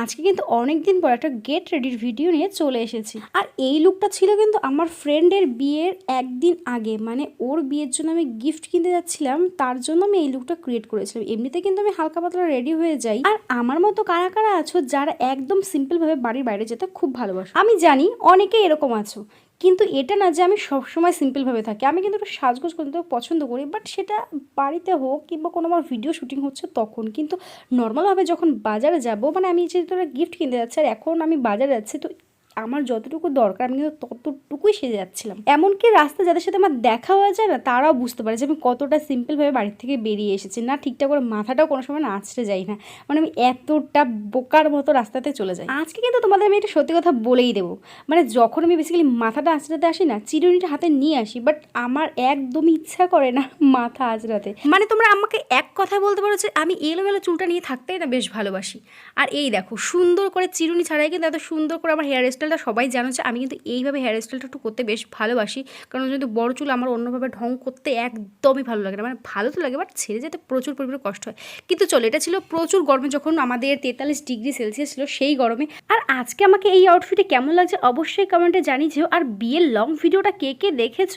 আজকে কিন্তু অনেক দিন পর একটা গেট রেডির ভিডিও নিয়ে চলে এসেছি। আর এই লুকটা ছিল কিন্তু আমার ফ্রেন্ডের বিয়ের একদিন আগে। মানে ওর বিয়ের জন্য আমি গিফট কিনতে যাচ্ছিলাম, তার জন্য আমি এই লুকটা ক্রিয়েট করেছিলাম। এমনিতে কিন্তু আমি হালকা পাতলা রেডি হয়ে যাই। আর আমার মতো কারা কারা আছো যারা একদম সিম্পলভাবে বাড়ির বাইরে যেতে খুব ভালোবাসো? আমি জানি অনেকে এরকম আছো। কিন্তু এটা না যে আমি সবসময় সিম্পলভাবে থাকি। আমি কিন্তু একটু সাজগোজ করতে পছন্দ করি বাট সেটা বাড়িতে হোক কিংবা কোনো আমার ভিডিও শুটিং হচ্ছে তখন। কিন্তু নর্মালভাবে যখন বাজারে যাব মানে আমি যেহেতু গিফট কিনতে যাচ্ছি, আর এখন আমি বাজারে যাচ্ছি, তো আমার যতটুকু দরকার আমি কিন্তু ততটুকুই সেজে যাচ্ছিলাম। এমনকি রাস্তা যাদের সাথে আমার দেখা হয়ে যায় না, তারাও বুঝতে পারে যে আমি কতটা সিম্পলভাবে বাড়ির থেকে বেরিয়ে এসেছি। না ঠিকঠাক করে মাথাটাও কোনো সময় না আঁচড়ে যাই না। মানে আমি এতটা বোকার মতো রাস্তাতে চলে যাই। আজকে কিন্তু তোমাদের আমি একটা সত্যি কথা বলেই দেবো। মানে যখন আমি বেসিক্যালি মাথাটা আঁচড়াতে আসি না, চিরুনিটা হাতে নিয়ে আসি বাট আমার একদমই ইচ্ছা করে না মাথা আঁচড়াতে মানে তোমরা আমাকে এক কথায় বলতে পারো যে আমি এলোমেলো চুলটা নিয়ে থাকতেই না বেশ ভালোবাসি। আর এই দেখো, সুন্দর করে চিরুনি ছাড়াই কিন্তু এত সুন্দর করে আমার হেয়ার স্টাইলটা সবাই জানো যে আমি কিন্তু এইভাবে হেয়ার স্টাইলটা একটু করতে বেশ ভালোবাসি। কারণ যদি বড় চুল আমার অন্যভাবে ঢং করতে একদমই ভালো লাগে না। মানে ভালো তো লাগে বাট ছেড়ে যেতে প্রচুর পরিমাণে কষ্ট হয়। কিন্তু চলো, এটা ছিল প্রচুর গরমে যখন আমাদের তেতাল্লিশ ডিগ্রি সেলসিয়াস ছিল সেই গরমে। আর আজকে আমাকে এই আউটফিটে কেমন লাগছে অবশ্যই কমেন্টে জানিয়েছো আর বিয়ের লং ভিডিওটা কে কে দেখেছ?